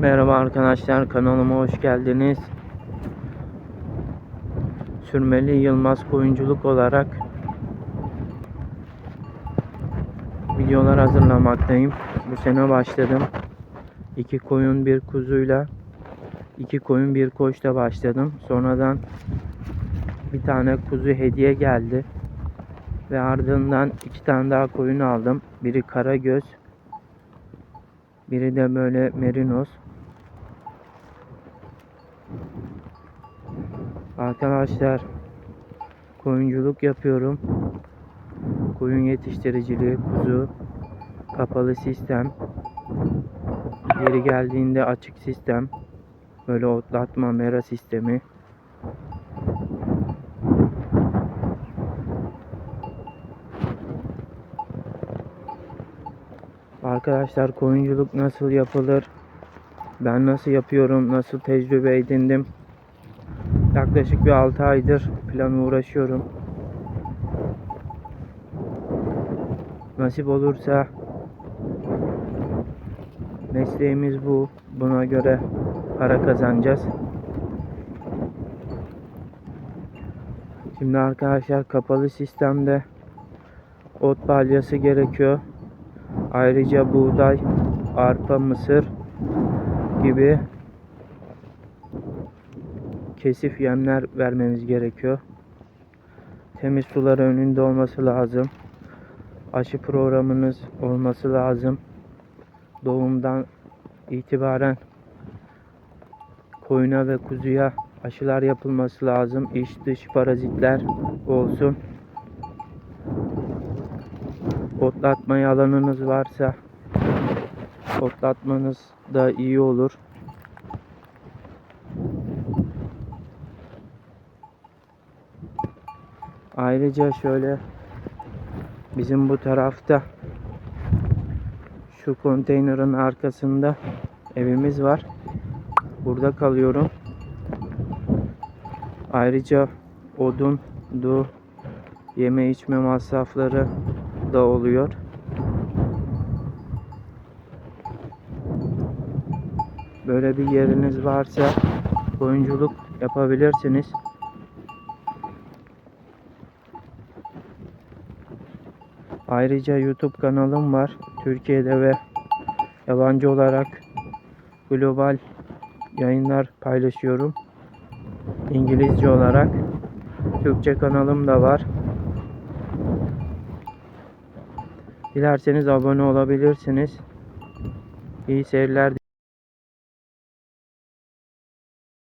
Merhaba arkadaşlar kanalıma hoş geldiniz. Sürmeli Yılmaz Koyunculuk olarak videolar hazırlamaktayım. Bu sene başladım. İki koyun bir kuzuyla iki koyun bir koçla başladım. Sonradan bir tane kuzu hediye geldi. Ve ardından iki tane daha koyun aldım. Biri Karagöz, biri de böyle merinos. Arkadaşlar koyunculuk yapıyorum. Koyun yetiştiriciliği, kuzu, kapalı sistem. Yeri geldiğinde açık sistem. Böyle otlatma, mera sistemi. Arkadaşlar koyunculuk nasıl yapılır? Ben nasıl yapıyorum? Nasıl tecrübe edindim? Yaklaşık bir 6 aydır plan uğraşıyorum. Nasip olursa mesleğimiz bu. Buna göre para kazanacağız. Şimdi arkadaşlar kapalı sistemde ot balyası gerekiyor. Ayrıca buğday, arpa, mısır gibi kesif yemler vermemiz gerekiyor. Temiz sular önünde olması lazım. Aşı programınız olması lazım. Doğumdan itibaren koyuna ve kuzuya aşılar yapılması lazım. İç dış parazitler olsun. Otlatmaya alanınız varsa otlatmanız da iyi olur. Ayrıca şöyle bizim bu tarafta şu konteynerin arkasında evimiz var. Burada kalıyorum. Ayrıca odun, du, yeme içme masrafları da oluyor. Böyle bir yeriniz varsa oyunculuk yapabilirsiniz. Ayrıca YouTube kanalım var. Türkiye'de ve yabancı olarak global yayınlar paylaşıyorum. İngilizce olarak Türkçe kanalım da var. Dilerseniz abone olabilirsiniz. İyi seyirler.